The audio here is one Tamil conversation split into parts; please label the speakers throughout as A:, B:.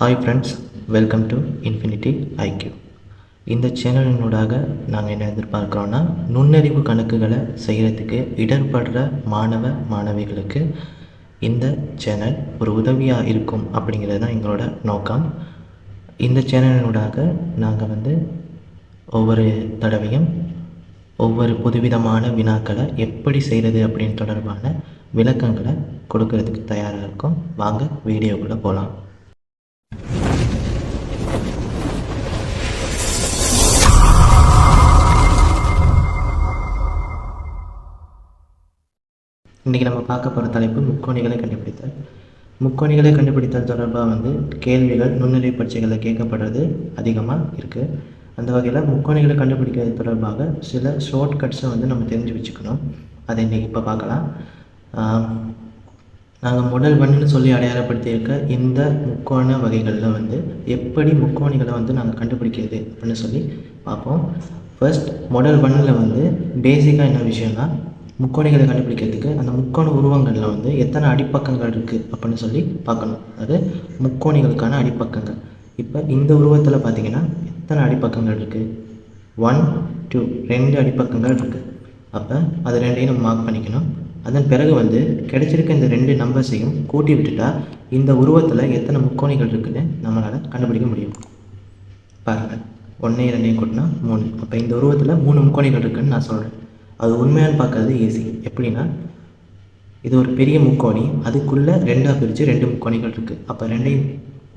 A: Hi friends welcome to infinity IQ இந்த சேனலினூடாக நாங்கள் என்ன எதிர்பார்க்குறோன்னா நுண்ணறிவு கணக்குகளை செய்கிறதுக்கு இடர்படுற மாணவ மாணவிகளுக்கு இந்த சேனல் ஒரு உதவியாக இருக்கும் அப்படிங்கிறது தான் எங்களோட நோக்கம். இந்த சேனலினூடாக நாங்கள் வந்து ஒவ்வொரு தடவையும் ஒவ்வொரு புதுவிதமான வினாக்களை எப்படி செய்கிறது அப்படின்னு தொடர்பான விளக்கங்களை கொடுக்கறதுக்கு தயாராக இருக்கும். வாங்க வீடியோக்குள்ளே போகலாம் இன்றைக்கி நம்ம பார்க்க போகிற தலைப்பு முக்கோணிகளை கண்டுபிடித்தல். முக்கோணிகளை கண்டுபிடித்தல் தொடர்பாக வந்து கேள்விகள் நுண்ணறிவு பரீட்சைகளில் கேட்கப்படுறது அதிகமாக இருக்குது அந்த வகையில் முக்கோணிகளை கண்டுபிடிக்கிறது தொடர்பாக சில ஷார்ட் கட்ஸை வந்து நம்ம தெரிஞ்சு வச்சுக்கணும். அதை இன்றைக்கி இப்போ பார்க்கலாம். நாங்கள் முதல் ஒன்றுன்னு சொல்லி அடையாளப்படுத்தியிருக்க இந்த முக்கோண வகைகளில் வந்து எப்படி முக்கோணிகளை வந்து நாங்கள் கண்டுபிடிக்கிறது அப்படின்னு சொல்லி பார்ப்போம். ஃபர்ஸ்ட் மாடல் ஒன்னில் வந்து பேசிக்காக என்ன விஷயம்னா முக்கோணிகளை கண்டுபிடிக்கிறதுக்கு அந்த முக்கோண உருவங்களில் வந்து எத்தனை அடிப்பக்கங்கள் இருக்குது அப்படின்னு சொல்லி பார்க்கணும். அது முக்கோணிகளுக்கான அடிப்பக்கங்கள். இப்போ இந்த உருவத்தில் பார்த்தீங்கன்னா எத்தனை அடிப்பக்கங்கள் இருக்குது ஒன் டூ ரெண்டு அடிப்பக்கங்கள் இருக்குது அப்போ அது ரெண்டையும் நம்ம மார்க் பண்ணிக்கணும். அதன் பிறகு வந்து கிடைச்சிருக்க இந்த ரெண்டு நம்பர்ஸையும் கூட்டி விட்டுட்டா இந்த உருவத்தில் எத்தனை முக்கோணிகள் இருக்குன்னு நம்மளால் கண்டுபிடிக்க முடியும். பாருங்கள் ஒன்றையும் ரெண்டையும் கூட்டினா மூணு. அப்போ இந்த உருவத்தில் மூணு முக்கோணிகள் இருக்குதுன்னு நான் சொல்கிறேன் அது உண்மையான்னு பார்க்கறது ஈஸி எப்படின்னா இது ஒரு பெரிய முக்கோணி அதுக்குள்ளே ரெண்டாக பிரித்து ரெண்டு முக்கோணிகள் இருக்குது அப்போ ரெண்டையும்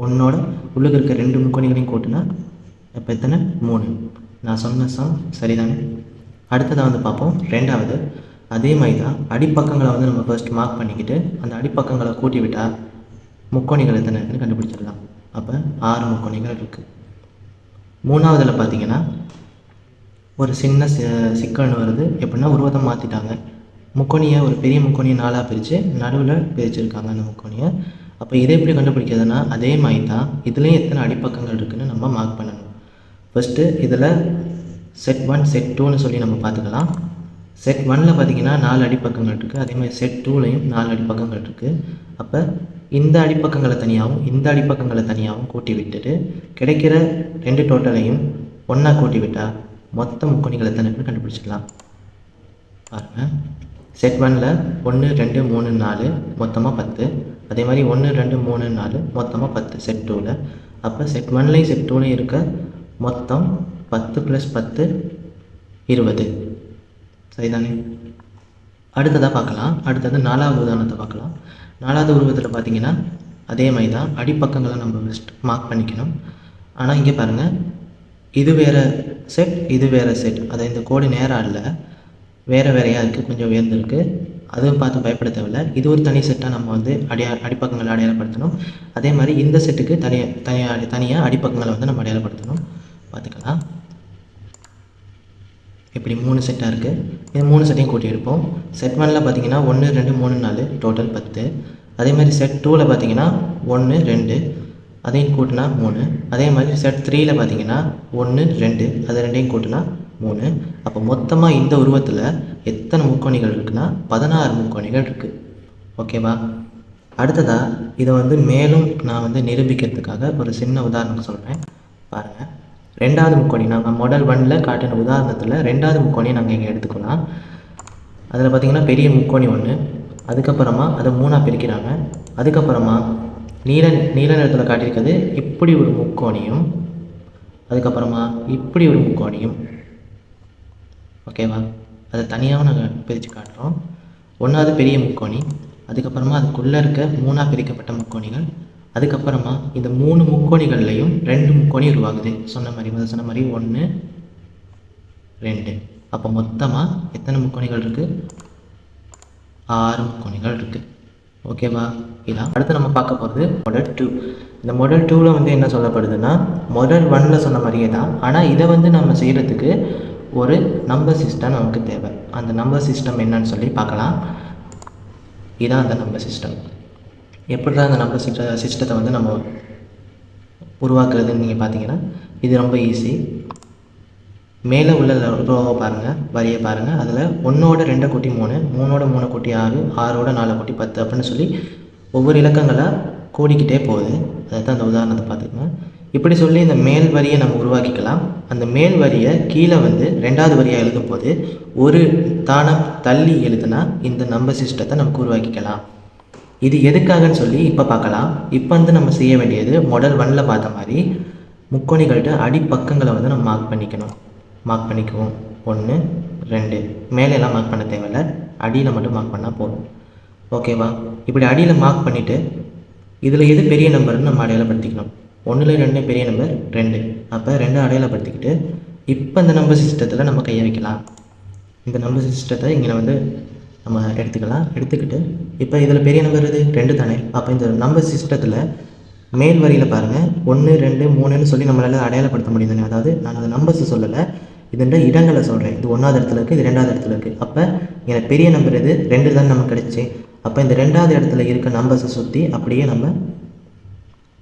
A: ஒன்னோட உள்ளுக்கு இருக்க ரெண்டு முக்கோணிகளையும் கூட்டினா இப்போ எத்தனை? மூணு. நான் சொன்ன சம் சரிதானே? அடுத்ததாக வந்து பார்ப்போம். ரெண்டாவது அதே மாதிரி தான் அடிப்பக்கங்களை வந்து நம்ம ஃபர்ஸ்ட் மார்க் பண்ணிக்கிட்டு அந்த அடிப்பக்கங்களை கூட்டி விட்டால் முக்கோணிகள் எத்தனை இருக்குன்னு கண்டுபிடிச்சிடலாம். அப்போ ஆறு முக்கோணிகள் இருக்குது மூணாவதில் பார்த்தீங்கன்னா ஒரு சின்ன சி சிக்கல்னு வருது. எப்படின்னா உருவத்தை மாற்றிட்டாங்க முக்கோணியை ஒரு பெரிய முக்கோணியை நாலாக பிரித்து நடுவில் பிரிச்சிருக்காங்க அந்த முக்கோணியை. அப்போ இதை எப்படி கண்டுபிடிக்கிறதுனா அதே மாதிரி தான் இதுலேயும் எத்தனை அடிப்பக்கங்கள் இருக்குதுன்னு நம்ம மார்க் பண்ணணும். ஃபஸ்ட்டு இதில் செட் ஒன் செட் டூன்னு சொல்லி நம்ம பார்த்துக்கலாம். செட் ஒனில் பார்த்தீங்கன்னா நாலு அடிப்பக்கங்கள் இருக்குது அதே மாதிரி செட் டூலையும் நாலு அடிப்பக்கங்கள் இருக்குது அப்போ இந்த அடிப்பக்கங்களை தனியாகவும் இந்த அடிப்பக்கங்களை தனியாகவும் கூட்டி விட்டுட்டு கிடைக்கிற ரெண்டு டோட்டலையும் ஒன்றா கூட்டி விட்டால் மொத்த முக்கோணிகள் எத்தனை பேர் கண்டுபிடிச்சிக்கலாம் பாருங்கள் செட் ஒனில் ஒன்று ரெண்டு மூணு நாலு மொத்தமாக பத்து. அதே மாதிரி ஒன்று ரெண்டு மூணு நாலு மொத்தமாக பத்து. செட் டூவில் அப்போ செட் ஒன்லையும் செட் டூலையும் இருக்க மொத்தம் பத்து ப்ளஸ் பத்து இருபது. சரிதானே? அடுத்ததாக பார்க்கலாம். அடுத்தது நாலாவது உதாரணத்தை பார்க்கலாம். நாலாவது உருவத்தில் பார்த்தீங்கன்னா அதே மாதிரி தான் அடிப்பக்கங்களை நம்ம ஃபஸ்ட் மார்க் பண்ணிக்கணும். ஆனால் இங்கே பாருங்கள் இது வேறு செட் இது வேறு செட் அதை இந்த கோடு நேராக இல்லை வேறு வேறையாக இருக்குது கொஞ்சம் உயர்ந்திருக்கு. அதுவும் பார்த்து பயப்பட தேவையில்ல. இது ஒரு தனி செட்டாக நம்ம வந்து அடையா அடிப்பக்கங்களை அடையாளப்படுத்தணும். அதே மாதிரி இந்த செட்டுக்கு தனியாக தனியாக தனியாக அடிப்பக்கங்களை வந்து நம்ம அடையாளப்படுத்தணும். பார்த்துக்கலாம் இப்படி மூணு செட்டாக இருக்குது இது மூணு செட்டையும் கூட்டியிருப்போம் செட் ஒனில் பார்த்தீங்கன்னா ஒன்று ரெண்டு மூணு நாலு டோட்டல் பத்து. அதே மாதிரி செட் டூவில் பார்த்தீங்கன்னா ஒன்று ரெண்டு அதையும் கூட்டினா மூணு. அதே மாதிரி செட் த்ரீயில் பார்த்தீங்கன்னா ஒன்று ரெண்டு. அது ரெண்டையும் கூட்டினா மூணு. அப்போ மொத்தமாக இந்த உருவத்தில் எத்தனை முக்கோணிகள் இருக்குன்னா பதினாறு முக்கோணிகள் இருக்குது ஓகேவா அடுத்ததாக இதை வந்து மேலும் நான் வந்து நிரூபிக்கிறதுக்காக ஒரு சின்ன உதாரணம் சொல்கிறேன் பாருங்கள் ரெண்டாவது முக்கோணி. நாங்கள் மாடல் ஒனில் காட்டின உதாரணத்தில் ரெண்டாவது முக்கோணியை நாங்கள் இங்கே எடுத்துக்கலாம் அதில் பார்த்திங்கன்னா பெரிய முக்கோணி ஒன்று அதுக்கப்புறமா அதை மூணாக பிரிக்கிறாங்க. அதுக்கப்புறமா நீல நீல நிறத்தில் காட்டியிருக்கிறது இப்படி ஒரு முக்கோணியும் அதுக்கப்புறமா இப்படி ஒரு முக்கோணியும் ஓகேவா அதை தனியாக நாங்கள் பிரித்து காட்டுறோம். ஒன்றாவது பெரிய முக்கோணி அதுக்கப்புறமா அதுக்குள்ளே இருக்க மூணாக பிரிக்கப்பட்ட முக்கோணிகள் அதுக்கப்புறமா இந்த மூணு முக்கோணிகள்லையும் ரெண்டு முக்கோணி உருவாகுது. சொன்ன மாதிரி முதல் சொன்ன மாதிரி ஒன்று ரெண்டு. அப்போ மொத்தமாக எத்தனை முக்கோணிகள் இருக்குது ஆறு முக்கோணிகள் இருக்குது ஓகேவா இதான். அடுத்து நம்ம பார்க்க போகிறது மாடல் டூ இந்த மாடல் டூவில் வந்து என்ன சொல்லப்படுதுன்னா மாடல் ஒனில் சொன்ன மாதிரியே தான். ஆனால் இதை வந்து நம்ம செய்கிறதுக்கு ஒரு நம்பர் சிஸ்டம் நமக்கு தேவை. அந்த நம்பர் சிஸ்டம் என்னன்னு சொல்லி பார்க்கலாம். இதான் அந்த நம்பர் சிஸ்டம் எப்படி தான் அந்த நம்பர் சிஸ்ட சிஸ்டத்தை வந்து நம்ம உருவாக்குறதுன்னு நீங்கள் பார்த்தீங்கன்னா இது ரொம்ப ஈஸி மேலே உள்ள ரோவை பாருங்கள் வரியை பாருங்கள் அதில் ஒன்றோட ரெண்டை கூட்டி மூணு மூணோட மூணு கூட்டி ஆறு ஆறோட நாலு கூட்டி பத்து அப்படின்னு சொல்லி ஒவ்வொரு இலக்கங்களாக கூடிக்கிட்டே போகுது. அதை தான் அந்த உதாரணத்தை பார்த்துக்கோங்க. இப்படி சொல்லி இந்த மேல் வரியை நம்ம உருவாக்கிக்கலாம். அந்த மேல் வரியை கீழே வந்து ரெண்டாவது வரியாக எழுதும் போது ஒரு தானம் தள்ளி எழுதுனா இந்த நம்பர் சிஸ்டத்தை நமக்கு உருவாக்கிக்கலாம். இது எதுக்காகன்னு சொல்லி இப்போ பார்க்கலாம். இப்போ வந்து நம்ம செய்ய வேண்டியது மொடல் ஒன்னில் பார்த்த மாதிரி முக்கோணிகள்கிட்ட அடிப்பக்கங்களை வந்து நம்ம மார்க் பண்ணிக்கணும். மார்க் பண்ணிக்குவோம். ஒன்று ரெண்டு. மேலெல்லாம் மார்க் பண்ண தேவையில்ல. அடியில் மட்டும் மார்க் பண்ணால் போதும். ஓகேவா இப்படி அடியில் மார்க் பண்ணிவிட்டு இதில் எது பெரிய நம்பர்னு நம்ம அடையாளப்படுத்திக்கணும். ஒன்றில் ரெண்டு பெரிய நம்பர் ரெண்டு. அப்போ ரெண்டும் அடையாளப்படுத்திக்கிட்டு இப்போ இந்த நம்பர் சிஸ்டத்தில் நம்ம கையை வைக்கலாம். இந்த நம்பர் சிஸ்டத்தை இங்கே வந்து நம்ம எடுத்துக்கலாம். எடுத்துக்கிட்டு இப்போ இதில் பெரிய நம்பர் இது ரெண்டு தானே. அப்போ இந்த நம்பர் சிஸ்டத்தில் மேல் வரியில் பாருங்கள் ஒன்று ரெண்டு மூணுன்னு சொல்லி நம்மளால் அடையாளப்படுத்த முடியும் தானே அதாவது நான் அந்த நம்பர்ஸ் சொல்லலை. இதுன்ற இடங்களை சொல்கிறேன் இது ஒன்றாவது இடத்துல இருக்குது இது ரெண்டாவது இடத்துல இருக்குது அப்போ எனக்கு பெரிய நம்பர் இது ரெண்டு தான் நமக்கு கிடச்சி. அப்போ இந்த ரெண்டாவது இடத்துல இருக்க நம்பர்ஸை சுற்றி அப்படியே நம்ம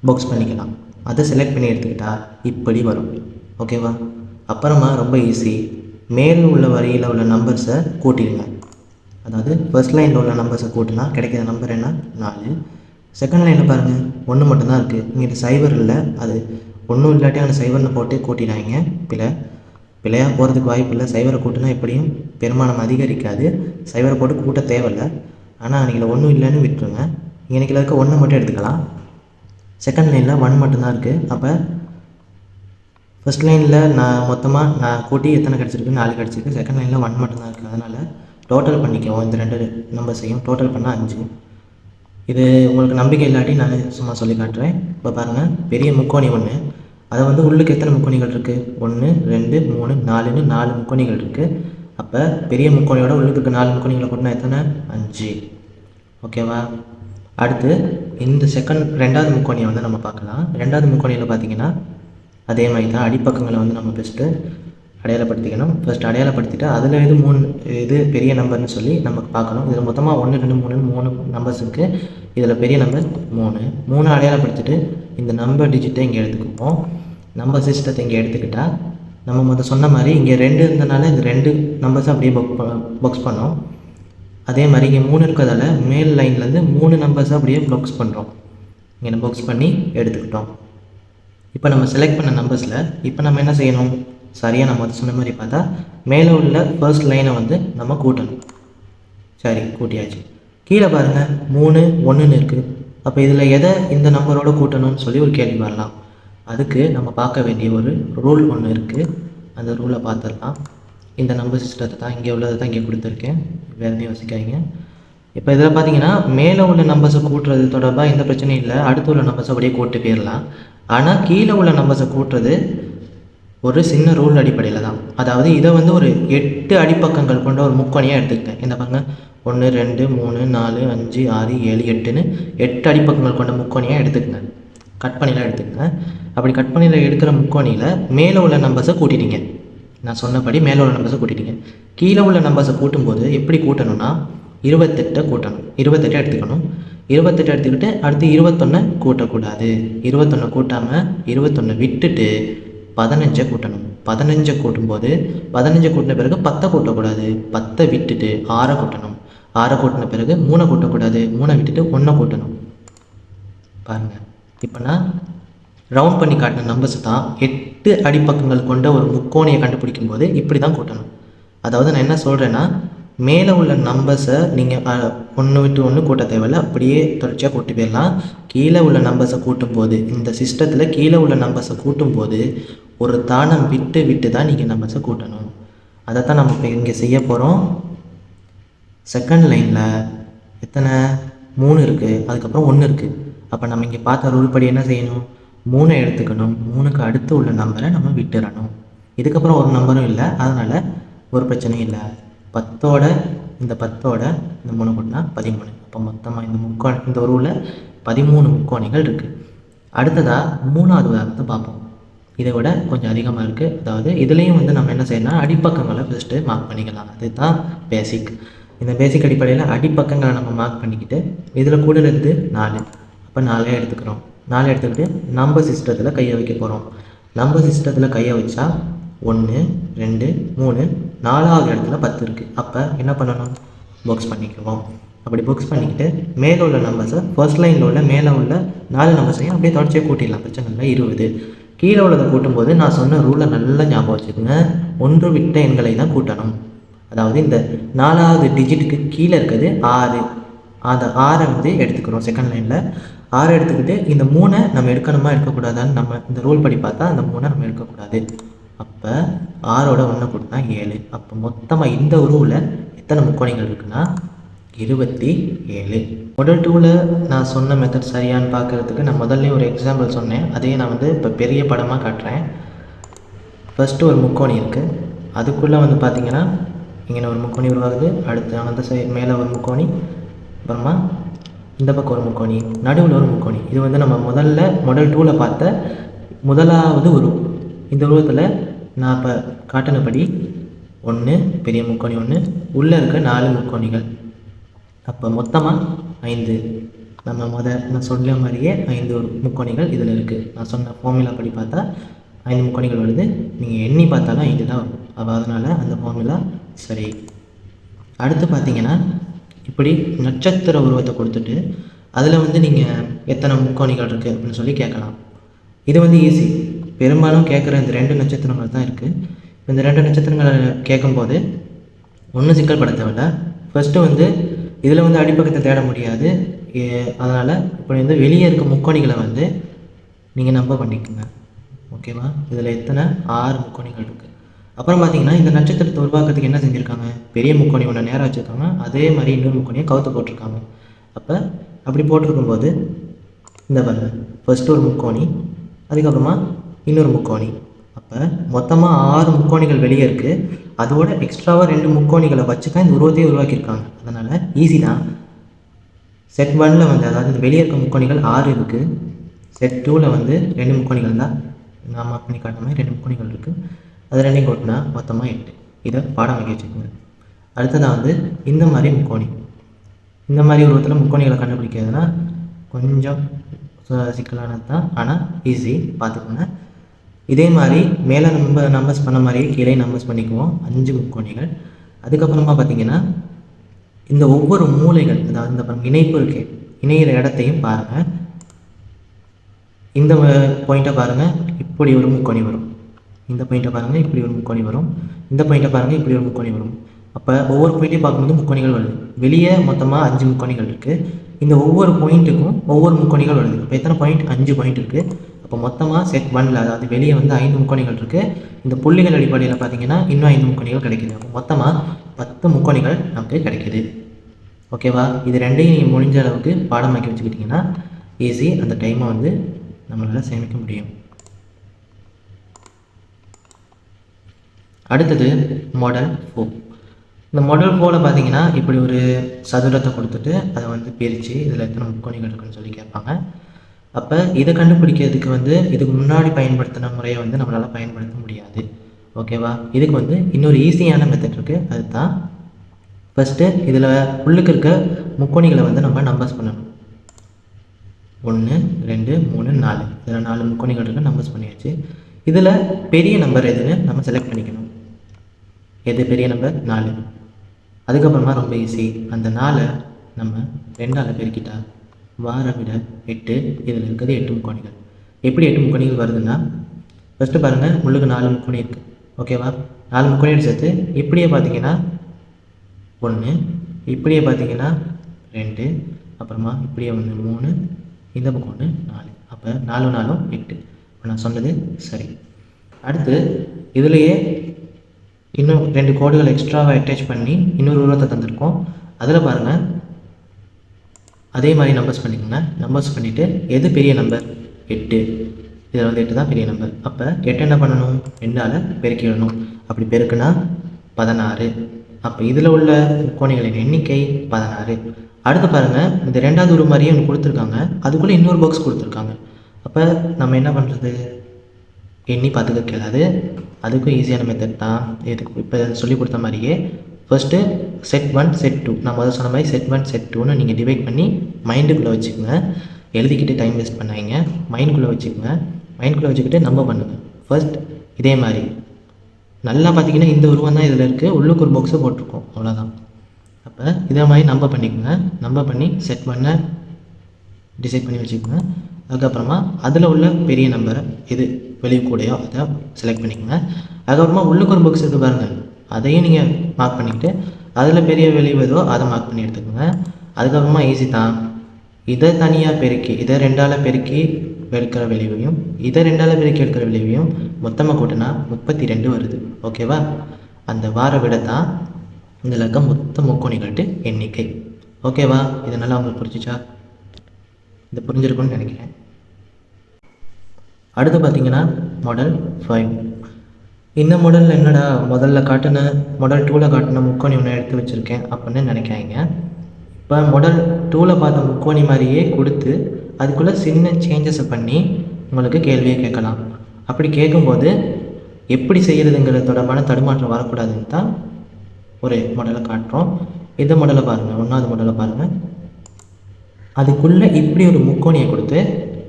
A: பாக்ஸ் பண்ணிக்கலாம். அதை செலக்ட் பண்ணி எடுத்துக்கிட்டால் இப்படி வரும். ஓகேவா அப்புறமா ரொம்ப ஈஸி மேல் உள்ள வரியில் உள்ள நம்பர்ஸை கூட்டிடுங்க அதாவது ஃபர்ஸ்ட் லைனில் உள்ள நம்பர்ஸை கூட்டினா கிடைக்கிற நம்பர் என்ன? நாலு. செகண்ட் லைனில் பாருங்கள் ஒன்று மட்டும்தான் இருக்குது இங்கிட்ட சைபர் இல்லை. அது ஒன்றும் இல்லாட்டி அந்த சைபர்னு போட்டு கூட்டினாங்க பிள்ளை பிழையாக போகிறதுக்கு வாய்ப்பு இல்லை. சைபரை கூட்டினா எப்படியும் பெருமானம் அதிகரிக்காது. சைவரை போட்டு கூட்ட தேவையில்லை. ஆனால் அன்றைக்கில் ஒன்றும் இல்லைன்னு விட்டுருங்க. இன்றைக்கி இருக்க ஒன்றை மட்டும் எடுத்துக்கலாம். செகண்ட் லைனில் ஒன் மட்டும்தான் இருக்குது அப்போ ஃபஸ்ட் லைனில் நான் மொத்தமாக நான் கூட்டி எத்தனை கிடச்சிருக்கு? நாலு கிடச்சிருக்கு. செகண்ட் லைனில் ஒன் மட்டும்தான் இருக்குது அதனால் டோட்டல் பண்ணிக்குவோம். இந்த ரெண்டு நம்பர்ஸையும் டோட்டல் பண்ணால் அஞ்சு. இது உங்களுக்கு நம்பிக்கை இல்லாட்டி நான் சும்மா சொல்லி காட்டுறேன். இப்போ பாருங்கள் பெரிய முக்கோணி ஒன்று அதை வந்து உள்ளுக்கு எத்தனை முக்கோணிகள் இருக்குது ஒன்று ரெண்டு மூணு நாலுன்னு நாலு முக்கோணிகள் இருக்குது அப்போ பெரிய முக்கோணியோட உள்ளுக்கு இருக்க நாலு முக்கோணிகளை கூட்டினா எத்தனை? அஞ்சு. ஓகேவா? அடுத்து இந்த செகண்ட் ரெண்டாவது முக்கோணியை வந்து நம்ம பார்க்கலாம். ரெண்டாவது முக்கோணியில் பார்த்தீங்கன்னா அதே மாதிரி தான் அடிப்பக்கங்களை வந்து நம்ம ஃபஸ்ட்டு அடையாளப்படுத்திக்கணும். ஃபஸ்ட் அடையாளப்படுத்திட்டு அதில் இது மூணு இது பெரிய நம்பர்னு சொல்லி நமக்கு பார்க்கணும். இதில் மொத்தமாக ஒன்று ரெண்டு மூணு மூணு நம்பர்ஸ் இருக்குது இதில் பெரிய நம்பர் மூணு. மூணு அடையாளப்படுத்திட்டு இந்த நம்பர் டிஜிட்டை இங்கே எடுத்துக்குவோம் நம்பர் சிஸ்டத்தை இங்கே எடுத்துக்கிட்டால் நம்ம மொதல் சொன்ன மாதிரி இங்கே ரெண்டு இருந்தனால இந்த ரெண்டு நம்பர்ஸும் அப்படியே புக் பாக்ஸ் பண்ணோம். அதே மாதிரி இங்கே மூணு இருக்கிறதால மேல் லைன்லேருந்து மூணு நம்பர்ஸை அப்படியே பாக்ஸ் பண்ணுறோம் இங்கே பாக்ஸ் பண்ணி எடுத்துக்கிட்டோம். இப்போ நம்ம செலக்ட் பண்ண நம்பர்ஸில் இப்போ நம்ம என்ன செய்யணும்? சரியாக நம்ம சொன்ன மாதிரி பார்த்தா மேலே உள்ள ஃபர்ஸ்ட் லைனை வந்து நம்ம கூட்டணும். சரி கூட்டியாச்சு. கீழே பாருங்கள் மூணு ஒன்றுன்னு இருக்குது அப்போ இதில் எதை இந்த நம்பரோட கூட்டணும்னு சொல்லி ஒரு கேள்வி வரலாம். அதுக்கு நம்ம பார்க்க வேண்டிய ஒரு ரூல் ஒன்று இருக்குது அந்த ரூலை பார்த்துடலாம். இந்த நம்பர் சிஸ்டத்தை தான் இங்கே உள்ளதை தான் இங்கே கொடுத்துருக்கேன். வேறு எதையும் யோசிக்காதீங்க. இப்போ இதில் பார்த்தீங்கன்னா மேலே உள்ள நம்பர்ஸை கூட்டுறது தொடர்பாக எந்த பிரச்சனையும் இல்லை. அடுத்து உள்ள நம்பர்ஸை அப்படியே கூட்டு போயிடலாம். ஆனால் கீழே உள்ள நம்பர்ஸை கூட்டுறது ஒரு சின்ன ரூல் அடிப்படையில் தான். அதாவது இதை வந்து ஒரு எட்டு அடிப்பக்கங்கள் கொண்ட ஒரு முக்கோணியாக எடுத்துக்கிட்டேன். இந்த பக்கம் ஒன்று ரெண்டு மூணு நாலு அஞ்சு ஆறு ஏழு எட்டுன்னு எட்டு அடிப்பக்கங்கள் கொண்ட முக்கோணியாக எடுத்துக்கங்க. கட் பண்ணிலாம் எடுத்துக்கங்க. அப்படி கட் பண்ணியில் எடுக்கிற முக்கோணியில் மேலே உள்ள நம்பர்ஸை கூட்டிட்டீங்க. நான் சொன்னபடி மேலே உள்ள நம்பர்ஸை கூட்டிட்டீங்க. கீழே உள்ள நம்பர்ஸை கூட்டும்போது எப்படி கூட்டணும்னா இருபத்தெட்டை கூட்டணும். இருபத்தெட்டை எடுத்துக்கணும். இருபத்தெட்டு எடுத்துக்கிட்டு அடுத்து இருபத்தொன்னை கூட்டக்கூடாது. இருபத்தொன்னை கூட்டாமல் இருபத்தொன்னை விட்டுட்டு பதினஞ்சை கூட்டணும். பதினஞ்சை கூட்டும்போது பதினஞ்சை கூட்டின பிறகு பத்தை கூட்டக்கூடாது. பத்தை விட்டுட்டு ஆறை கூட்டணும். ஆறை கூட்டின பிறகு மூணை கூட்டக்கூடாது. மூணை விட்டுட்டு ஒன்றை கூட்டணும். பாருங்கள் இப்போ நான் ரவுண்ட் பண்ணி காட்டின நம்பர்ஸ் தான் எட்டு அடிப்பக்கங்கள் கொண்ட ஒரு முக்கோணியை கண்டுபிடிக்கும் போது இப்படி தான் கூட்டணும். அதாவது நான் என்ன சொல்கிறேன்னா மேலே உள்ள நம்பர்ஸை நீங்கள் ஒன்று விட்டு ஒன்று கூட்ட தேவையில்ல. அப்படியே தொடர்ச்சியாக கூட்டி போயிடலாம். கீழே உள்ள நம்பர்ஸை கூட்டும்போது இந்த சிஸ்டத்தில் கீழே உள்ள நம்பர்ஸை கூட்டும்போது ஒரு தானம் விட்டு விட்டு தான் நீங்கள் நம்பர்ஸை கூட்டணும். அதை தான் நம்ம இப்போ இங்கே செய்ய போகிறோம் செகண்ட் லைனில் எத்தனை? மூணு இருக்குது அதுக்கப்புறம் ஒன்று இருக்குது அப்போ நம்ம இங்கே பார்த்த ரூல் படி என்ன செய்யணும்? மூணை எடுத்துக்கணும். மூணுக்கு அடுத்து உள்ள நம்பரை நம்ம விட்டுறணும். இதுக்கப்புறம் ஒரு நம்பரும் இல்லை. அதனால் ஒரு பிரச்சனையும் இல்லை. பத்தோட இந்த பத்தோட இந்த மூணு கூட்டினா பதிமூணு. அப்போ மொத்தமாக இந்த முக்கோ இந்த ரூலில் பதிமூணு முக்கோணிகள் இருக்குது அடுத்ததாக மூணாவது உதாரணத்தை பார்ப்போம். இதை விட கொஞ்சம் அதிகமாக இருக்குது அதாவது இதுலேயும் வந்து நம்ம என்ன செய்யணும்னா அடிப்பக்கங்களை ஃபஸ்ட்டு மார்க் பண்ணிக்கலாம். அதுதான் பேசிக் இந்த பேசிக் அடிப்படையில் அடிப்பக்கங்களை நம்ம மார்க் பண்ணிக்கிட்டு இதில் கூட இருந்து நாலு. அப்போ நாலே எடுத்துக்கிறோம். நாலு எடுத்துக்கிட்டு நம்பர் சிஸ்டத்தில் கையை வைக்க போகிறோம் நம்பர் சிஸ்டத்தில் கையை வச்சா ஒன்று ரெண்டு மூணு நாலாவது இடத்துல பத்து இருக்குது அப்போ என்ன பண்ணணும்? பாக்ஸ் பண்ணிக்குவோம். அப்படி புக்ஸ் பண்ணிக்கிட்டு மேலே உள்ள நம்பர்ஸை ஃபர்ஸ்ட் லைனில் உள்ள மேலே உள்ள நாலு நம்பர்ஸையும் அப்படியே தொடர்ச்சியாக கூட்டிடலாம். பிரச்சனை இல்லை இருபது. கீழே உள்ளதை கூட்டும்போது நான் சொன்ன ரூலை நல்லா ஞாபகம் வச்சுக்கோங்க. ஒன்று விட்ட எண்களை தான் கூட்டணும். அதாவது இந்த நாலாவது டிஜிட்டுக்கு கீழே இருக்கிறது ஆறு. அந்த ஆறை வந்து எடுத்துக்கிறோம் செகண்ட் லைனில் ஆறை எடுத்துக்கிட்டு இந்த மூணை நம்ம எடுக்கணுமா எடுக்கக்கூடாதான்னு நம்ம இந்த ரூல் படி பார்த்தா அந்த மூணை நம்ம எடுக்கக்கூடாது. அப்போ ஆறோட ஒன்று கொடுத்தா ஏழு. அப்போ மொத்தமாக இந்த உருவில் எத்தனை முக்கோணிகள் இருக்குன்னா இருபத்தி ஏழு. முதல் டூவில் நான் சொன்ன மெத்தட் சரியான்னு பார்க்குறதுக்கு நான் முதல்ல ஒரு எக்ஸாம்பிள் சொன்னேன். அதையே நான் வந்து இப்போ பெரிய படமாக காட்டுறேன். ஃபஸ்ட்டு ஒரு முக்கோணி இருக்குது அதுக்குள்ளே வந்து பார்த்திங்கன்னா இங்கே ஒரு முக்கோணி உருவாகுது அடுத்து அந்த சைடு மேலே ஒரு முக்கோணி அப்புறமா இந்த பக்கம் ஒரு முக்கோணி நடுவில் ஒரு முக்கோணி. இது வந்து நம்ம முதல்ல முதல் டூவில் பார்த்த முதலாவது உருவம் இந்த உருவத்தில் நான் இப்போ காட்டினபடி ஒன்று பெரிய முக்கோணி ஒன்று உள்ளே இருக்க நாலு முக்கோணிகள். அப்போ மொத்தமாக ஐந்து. நம்ம முத நான் சொல்ல மாதிரியே ஐந்து முக்கோணிகள் இதில் இருக்குது நான் சொன்ன ஃபார்முலா படி பார்த்தா ஐந்து முக்கோணிகள் வருது. நீங்கள் எண்ணி பார்த்தாலும் ஐந்து தான் வரும். அப்போ அதனால் அந்த ஃபார்முலா சரி. அடுத்து பார்த்தீங்கன்னா இப்படி நட்சத்திர உருவத்தை கொடுத்துட்டு அதில் வந்து நீங்கள் எத்தனை முக்கோணிகள் இருக்குது அப்படின்னு சொல்லி கேட்கலாம். இது வந்து ஈஸி பெரும்பாலும் கேட்குற இந்த ரெண்டு நட்சத்திரங்கள் தான் இருக்குது இந்த ரெண்டு நட்சத்திரங்களை கேட்கும்போது ஒன்றும் சிக்கல் பட தேவையில்ல. ஃபஸ்ட்டு வந்து இதில் வந்து அடிப்பக்கத்தை தேட முடியாது. அதனால் இப்போ வந்து வெளியே இருக்க முக்கோணிகளை வந்து நீங்கள் நம்ப பண்ணிக்கோங்க. ஓகேவா இதில் எத்தனை? ஆறு முக்கோணிகள் இருக்குது அப்புறம் பார்த்தீங்கன்னா இந்த நட்சத்திரத்தை உருவாக்குறதுக்கு என்ன செஞ்சுருக்காங்க? பெரிய முக்கோணி ஒன்று நேராக வச்சுருக்காங்க. அதே மாதிரி இன்னொரு முக்கோணியை கவுத்து போட்டிருக்காங்க. அப்போ அப்படி போட்டிருக்கும்போது இந்த பாருங்க ஃபஸ்ட்டு ஒரு முக்கோணி அதுக்கப்புறமா இன்னொரு முக்கோணி. அப்போ மொத்தமாக ஆறு முக்கோணிகள் வெளியே இருக்குது அதோட எக்ஸ்ட்ராவாக ரெண்டு முக்கோணிகளை வச்சு தான் இந்த உருவத்தையே உருவாக்கியிருக்காங்க. அதனால் ஈஸி தான். செட் ஒனில் வந்து அதாவது இந்த வெளியே இருக்க முக்கோணிகள் ஆறு இருக்குது செட் டூவில் வந்து ரெண்டு முக்கோணிகள் தான். நான் மார்க் பண்ணி காட்டுற மாதிரி ரெண்டு முக்கோணிகள் இருக்குது அது ரெண்டையும் கூட்டினா மொத்தமாக எட்டு. இதை பாடம் வாங்கி வச்சுக்கோங்க. அடுத்ததாக வந்து இந்த மாதிரி முக்கோணி. இந்த மாதிரி உருவத்தில் முக்கோணிகளை கண்டுபிடிக்கிறதுனா கொஞ்சம் சிக்கலானது தான் ஆனால் ஈஸி பார்த்துக்கோங்க இதே மாதிரி மேலே நம்ம நம்பர்ஸ் பண்ண மாதிரியே கீழே நம்பர்ஸ் பண்ணிக்குவோம். அஞ்சு முக்கோணிகள். அதுக்கப்புறமா பார்த்தீங்கன்னா இந்த ஒவ்வொரு மூலைகள் அதாவது இந்த இணைப்பு இருக்கு இணையிற இடத்தையும் பாருங்கள் இந்த பாயிண்ட்டை பாருங்கள் இப்படி ஒரு முக்கோணி வரும். இந்த பாயிண்ட்டை பாருங்கள் இப்படி ஒரு முக்கோணி வரும். இந்த பாயிண்ட்டை பாருங்கள் இப்படி ஒரு முக்கோணி வரும். அப்போ ஒவ்வொரு பாயிண்ட்டையும் பார்க்கும்போது முக்கோணிகள் வருது. வெளியே மொத்தமாக அஞ்சு முக்கோணிகள் இருக்குது இந்த ஒவ்வொரு பாயிண்ட்டுக்கும் ஒவ்வொரு முக்கோணிகள் வருது. இப்போ எத்தனை பாயிண்ட் அஞ்சு பாயிண்ட் இருக்குது அப்போ மொத்தமாக செட் ஒன்ல அதாவது வெளியே வந்து ஐந்து முக்கோணிகள் இருக்குது இந்த புள்ளிகள் அடிப்படையில் பார்த்தீங்கன்னா இன்னும் ஐந்து முக்கோணிகள் கிடைக்குது. அப்போ மொத்தமாக பத்து முக்கோணிகள் நமக்கு கிடைக்குது. ஓகேவா இது ரெண்டையும் நீங்கள் முடிஞ்ச அளவுக்கு பாடமாக்கி வச்சுக்கிட்டிங்கன்னா ஈஸி அந்த டைமை வந்து நம்மளால் சேமிக்க முடியும். அடுத்தது மாடல் ஃபோ இந்த மாடல் ஃபோவில் பார்த்தீங்கன்னா இப்படி ஒரு சதுரத்தை கொடுத்துட்டு அதை வந்து பிரித்து இதில் எத்தனை முக்கோணிகள் இருக்குன்னு சொல்லி கேட்பாங்க. அப்போ இதை கண்டுபிடிக்கிறதுக்கு வந்து இதுக்கு முன்னாடி பயன்படுத்தின முறையை வந்து நம்மளால் பயன்படுத்த முடியாது. ஓகேவா இதுக்கு வந்து இன்னொரு ஈஸியான மெத்தட் இருக்குது அதுதான் ஃபஸ்ட்டு இதில் உள்ளுக்கு இருக்க முக்கோணிகளை வந்து நம்ம நம்பர்ஸ் பண்ணணும். ஒன்று ரெண்டு மூணு நாலு. இதில் நாலு முக்கோணிகள் இருக்கு நம்பர்ஸ் பண்ணியாச்சு. இதில் பெரிய நம்பர் எதுன்னு நம்ம செலக்ட் பண்ணிக்கணும். எது பெரிய நம்பர் நாலு. அதுக்கப்புறமா ரொம்ப ஈஸி அந்த நாளை நம்ம ரெண்டால் பெருக்கிட்டா வார விட எட்டு இதில் இருக்கிறது எட்டு முக்கோணிகள். எப்படி எட்டு முக்கோணிகள் வருதுன்னா ஃபஸ்ட்டு பாருங்கள் முள்ளுக்கு நாலு முக்கோணி இருக்குது ஓகேவா நாலு முக்கோணிகள் சேர்த்து இப்படியே பார்த்தீங்கன்னா ஒன்று இப்படியே பார்த்தீங்கன்னா ரெண்டு அப்புறமா இப்படியே ஒன்று மூணு இந்த பக்கம் ஒன்று நாலு. அப்போ நாலு நாலும் எட்டு. இப்போ நான் சொன்னது சரி. அடுத்து இதுலேயே இன்னும் ரெண்டு கோடுகள் எக்ஸ்ட்ராவை அட்டாச் பண்ணி இன்னொரு உருவத்தை தந்திருக்கோம். அதில் பாருங்கள் அதே மாதிரி நம்பர்ஸ் பண்ணிக்கோங்க. நம்பர்ஸ் பண்ணிவிட்டு எது பெரிய நம்பர் எட்டு. இதில் வந்து எட்டு தான் பெரிய நம்பர் அப்போ எட்டு என்ன பண்ணணும்? ரெண்டால் பெருக்கிடணும் அப்படி பெருக்குனா பதினாறு. அப்போ இதில் உள்ள கோணைகளின் எண்ணிக்கை பதினாறு. அடுத்து பாருங்கள் இந்த ரெண்டாவது ஒரு மாதிரியே ஒன்று கொடுத்துருக்காங்க. அதுக்குள்ளே இன்னொரு பாக்ஸ் கொடுத்துருக்காங்க. அப்போ நம்ம என்ன பண்ணுறது எண்ணி பார்த்துக்க கேளாது. அதுக்கும் ஈஸியான மெத்தட் தான். இதுக்கு இப்போ சொல்லி கொடுத்த மாதிரியே first set one set two நான் முதல்ல சொன்ன மாதிரி செட் ஒன் செட் டூன்னு நீங்கள் டிவைட் பண்ணி மைண்டுக்குள்ளே வச்சுக்கோங்க. எழுதிக்கிட்டு டைம் வேஸ்ட் பண்ணாங்க மைண்டுக்குள்ளே வச்சுக்கோங்க. மைண்டுக்குள்ளே வச்சுக்கிட்டு நம்ம பண்ணுங்கள் ஃபர்ஸ்ட் இதே மாதிரி. நல்லா பார்த்தீங்கன்னா இந்த உருவம் தான் இதில் இருக்குது உள்ளுக்கு ஒரு பாக்ஸை போட்டிருக்கோம். அவ்வளோதான் அப்போ இதே மாதிரி நம்ப பண்ணிக்கோங்க. நம்ப பண்ணி செட் பண்ண டிசைட் பண்ணி வச்சுக்கோங்க. அதுக்கப்புறமா அதில் உள்ள பெரிய நம்பரை இது. வெளியே கூடையோ அதை செலக்ட் பண்ணிக்கோங்க. அதுக்கப்புறமா உள்ளுக்கு ஒரு பாக்ஸ் இருக்குது பாருங்கள் அதையும் நீங்கள் மார்க் பண்ணிக்கிட்டு அதில் பெரிய வெளிவு எதோ அதை மார்க் பண்ணி எடுத்துக்கோங்க. அதுக்கப்புறமா ஈஸி தான். இதை தனியாக பெருக்கி இதை ரெண்டால் பெருக்கி எடுக்கிற விளைவையும் இதை ரெண்டால் பெருக்கி எடுக்கிற விளைவையும் மொத்தமாக கூட்டினா முப்பத்தி ரெண்டு வருது ஓகேவா அந்த வார விட தான் இதில் இருக்க மொத்த முக்கோணிகள்ட்டு எண்ணிக்கை. ஓகேவா இது நல்லா உங்களுக்கு புரிஞ்சிச்சா? இது புரிஞ்சிருக்கும்னு நினைக்கிறேன். அடுத்து பார்த்தீங்கன்னா மாடல் ஃபைவ் இந்த மாடலில் என்னடா முதல்ல காட்டின மாடல் டூவில் காட்டின முக்கோணி ஒன்று எடுத்து வச்சுருக்கேன் அப்படின்னு நினைக்காதீங்க. இப்போ மாடல் டூவில் பார்த்த முக்கோணி மாதிரியே கொடுத்து அதுக்குள்ளே சின்ன சேஞ்சஸை பண்ணி உங்களுக்கு கேள்வியை கேட்கலாம். அப்படி கேட்கும்போது எப்படி செய்கிறதுங்கிறது தொடர்பான தடுமாற்றம் வரக்கூடாதுன்னு தான் ஒரு மாடலை காட்டுறோம். இந்த மாடலை பாருங்கள் ஒன்றாவது மாடலை பாருங்கள் அதுக்குள்ளே இப்படி ஒரு முக்கோணியை கொடுத்து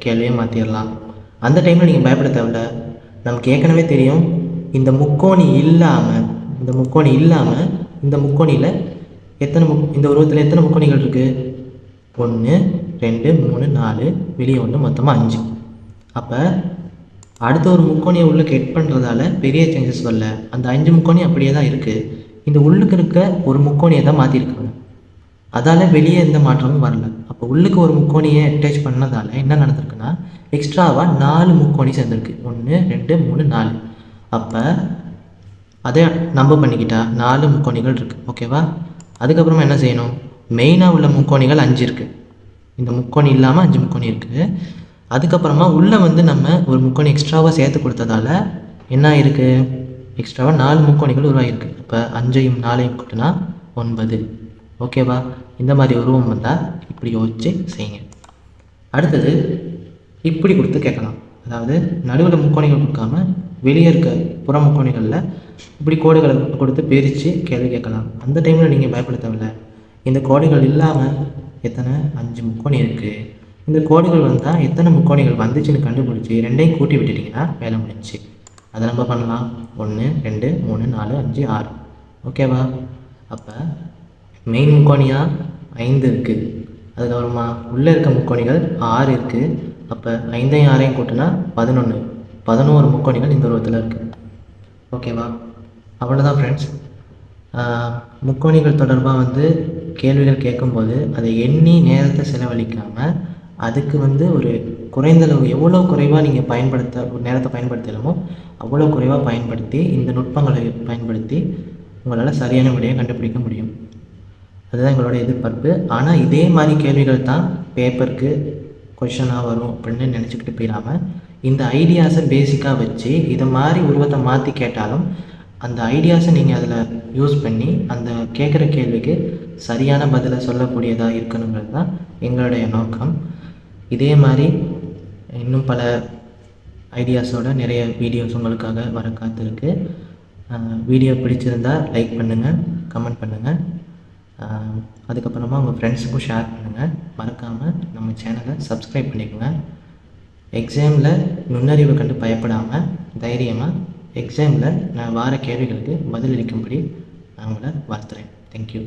A: கேள்வியை மாற்றிடலாம் அந்த டைமில் நீங்கள் பயப்பட தேவையில்ல. நமக்கு ஏற்கனவே தெரியும் இந்த முக்கோணி இல்லாமல் இந்த முக்கோணி இல்லாமல் இந்த முக்கோணியில் எத்தனை முக் இந்த உருவத்தில் எத்தனை முக்கோணிகள் இருக்குது ஒன்று ரெண்டு மூணு நாலு வெளியே ஒன்று மொத்தமாக அஞ்சு. அப்போ அடுத்த ஒரு முக்கோணியை உள்ளே கெட் பண்ணுறதால பெரிய சேஞ்சஸ் வரல. அந்த அஞ்சு முக்கோணி அப்படியே தான் இருக்குது இந்த உள்ளுக்கு இருக்க ஒரு முக்கோணியை தான் மாற்றிருக்காங்க அதால் வெளியே எந்த மாற்றமும் வரல. அப்போ உள்ளுக்கு ஒரு முக்கோணியை அட்டாச் பண்ணதால் என்ன நடந்திருக்குன்னா எக்ஸ்ட்ராவாக நாலு முக்கோணி சேர்ந்துருக்கு. ஒன்று ரெண்டு மூணு நாலு. அப்போ அதை நம்ப பண்ணிக்கிட்டா நாலு முக்கோணிகள் இருக்குது ஓகேவா அதுக்கப்புறமா என்ன செய்யணும்? மெயினாக உள்ள முக்கோணிகள் அஞ்சு இருக்குது இந்த முக்கோணி இல்லாமல் அஞ்சு முக்கோணி இருக்குது அதுக்கப்புறமா உள்ளே வந்து நம்ம ஒரு முக்கோணி எக்ஸ்ட்ராவாக சேர்த்து கொடுத்ததால என்ன இருக்குது எக்ஸ்ட்ராவாக நாலு முக்கோணிகள் உருவாகிருக்கு இப்போ அஞ்சையும் நாலையும் கூட்டினா ஒன்பது. ஓகேவா? இந்த மாதிரி உருவம் வந்தால் இப்படி யோசிச்சு செய்யுங்க. அடுத்தது இப்படி கொடுத்து கேட்கலாம். அதாவது நடுவில் முக்கோணிகள் கொடுக்காம வெளியே இருக்க புற முக்கோணிகளில் இப்படி கோடுகளை கொடுத்து பிரித்து கேள்வி கேட்கலாம். அந்த டைமில் நீங்கள் பயப்பட இந்த கோடுகள் இல்லாமல் எத்தனை? அஞ்சு முக்கோணி இருக்குது இந்த கோடுகள் வந்தால் எத்தனை முக்கோணிகள் வந்துச்சுன்னு கண்டுபிடிச்சி ரெண்டையும் கூட்டி விட்டுட்டிங்கன்னா வேலை முடிஞ்சுச்சு. அதை நம்ம பண்ணலாம். ஒன்று ரெண்டு மூணு நாலு அஞ்சு ஆறு. ஓகேவா? அப்போ மெயின் முக்கோணியாக ஐந்து இருக்குது அதுக்கப்புறமா உள்ளே இருக்க முக்கோணிகள் ஆறு இருக்குது அப்போ ஐந்தையும் ஆறையும் கூட்டினா பதினொன்று பதினோரு முக்கோணிகள் இந்த உருவத்தில் இருக்குது ஓகேவா அவ்வளோதான் ஃப்ரெண்ட்ஸ் முக்கோணிகள் தொடர்பாக வந்து கேள்விகள் கேட்கும்போது அதை எண்ணி நேரத்தை செலவழிக்காமல் அதுக்கு வந்து ஒரு குறைந்தளவு எவ்வளோ குறைவாக நீங்கள் பயன்படுத்த நேரத்தை பயன்படுத்தலாமோ அவ்வளோ குறைவாக பயன்படுத்தி இந்த நுட்பங்களை பயன்படுத்தி உங்களால் சரியான விடையை கண்டுபிடிக்க முடியும். அதுதான் எங்களோட எதிர்பார்ப்பு. ஆனால் இதே மாதிரி கேள்விகள் தான் பேப்பருக்கு கொஷனாக வரும் அப்படின்னு நினச்சிக்கிட்டு போயிடாமல் இந்த ஐடியாஸை பேசிக்காக வச்சு இதை மாதிரி உருவத்தை மாற்றி கேட்டாலும் அந்த ஐடியாஸை நீங்கள் அதில் யூஸ் பண்ணி அந்த கேட்குற கேள்விக்கு சரியான பதிலை சொல்லக்கூடியதாக இருக்கணுங்கிறது தான் எங்களுடைய நோக்கம். இதே மாதிரி இன்னும் பல ஐடியாஸோட நிறைய வீடியோஸ் உங்களுக்காக வர காத்திருக்கு. வீடியோ பிடிச்சிருந்தா லைக் பண்ணுங்கள் கமெண்ட் பண்ணுங்கள் அதுக்கப்புறமா உங்கள் ஃப்ரெண்ட்ஸுக்கும் ஷேர் பண்ணுங்கள் மறக்காமல் நம்ம சேனலை சப்ஸ்கிரைப் பண்ணிக்கோங்க. எக்ஸாமில் நுண்ணறிவு கண்டு பயப்படாமல் தைரியமாக எக்ஸாமில் நான் வார கேள்விகளுக்கு பதிலளிக்கும்படி நான் உங்களை வாழ்த்துறேன். தேங்க்யூ